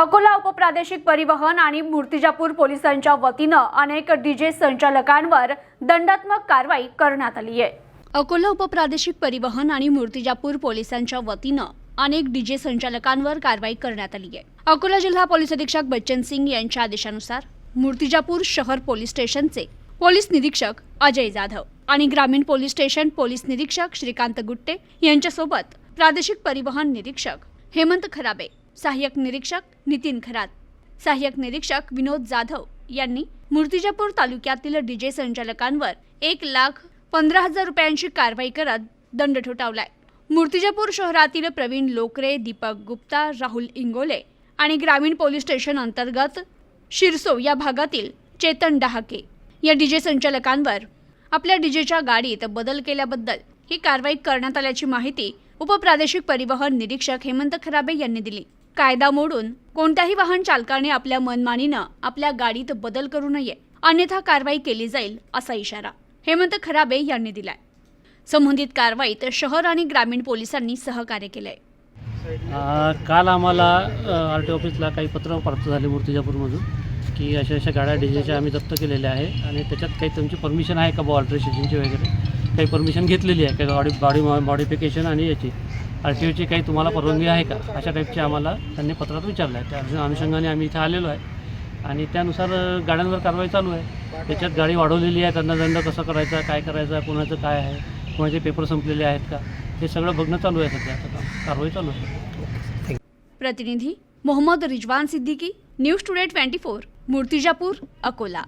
अकोला उपप्रादेशिक परिवहन आणि मूर्तिजापूर पोलिसांच्या वतीनं अनेक डीजे संचालकांवर दंडात्मक कारवाई करण्यात आली आहे. अकोला उपप्रादेशिक परिवहन आणि मूर्तिजापूर पोलिसांच्या वतीनं अनेक डीजे संचालकांवर कारवाई करण्यात आली आहे. अकोला जिल्हा पोलीस अधीक्षक बच्चन सिंग यांच्या आदेशानुसार मूर्तिजापूर शहर पोलीस स्टेशनचे पोलीस निरीक्षक अजय जाधव आणि ग्रामीण पोलीस स्टेशन पोलीस निरीक्षक श्रीकांत गुट्टे यांच्यासोबत प्रादेशिक परिवहन निरीक्षक हेमंत खराबे सहाय्यक निरीक्षक नितीन खरात. सहाय्यक निरीक्षक विनोद जाधव यांनी मूर्तिजापूर तालुक्यातील डीजे संचालकांवर एक लाख पंधरा हजार रुपयांची कारवाई करत दंड ठोठावलाय. मूर्तिजापूर शहरातील प्रवीण लोकरे दीपक गुप्ता राहुल इंगोले आणि ग्रामीण पोलीस स्टेशन अंतर्गत शिरसो या भागातील चेतन डहाके या डीजे संचालकांवर आपल्या डीजेच्या गाडीत बदल केल्याबद्दल ही कारवाई करण्यात आल्याची माहिती उपप्रादेशिक परिवहन निरीक्षक हेमंत खराबे यांनी दिली. कायदा मोडून कोणत्याही वाहन चालकाने आपल्या मनमानीनं आपल्या गाडीत बदल करू नये. अन्यथा कारवाई केली जाईल असा इशारा हेमंत खराबे यांनी दिलाय. संबंधित कारवाईत शहर आणि ग्रामीण पोलिसांनी सहकार्य केलंय. काल आम्हाला आर टी ऑफिसला काही पत्र प्राप्त झाले मूर्तिजापूरमधून की अशा अशा गाड्या डीजेच्या आम्ही जप्त केलेल्या आहे आणि त्याच्यात काही तुमची परमिशन आहे का बॉ अल्ट्रेशनची वगैरे? काही परमिशन घेतलेली आहे का? गाडी बॉडी मॉडिफिकेशन आणि याची? आर टी ओची काही तुम्हाला परवानगी आहे का? अशा टाईपचे आम्हाला त्यांनी पत्रात विचारलं आहे. त्या अनुषंगाने आम्ही इथे आलेलो आहे. आणि त्यानुसार गाड्यांवर कारवाई चालू आहे. त्याच्यात गाडी वाढवलेली आहे. त्यांना दंड कसं करायचा काय करायचा कोणाचं काय आहे कोणाचे पेपर संपलेले आहेत का? हे सगळं बघणं चालू आहे सध्या. आता कारवाई चालू आहे. प्रतिनिधी Mohammad Rizwan Siddiqui news today twenty four Murtijapur Akola.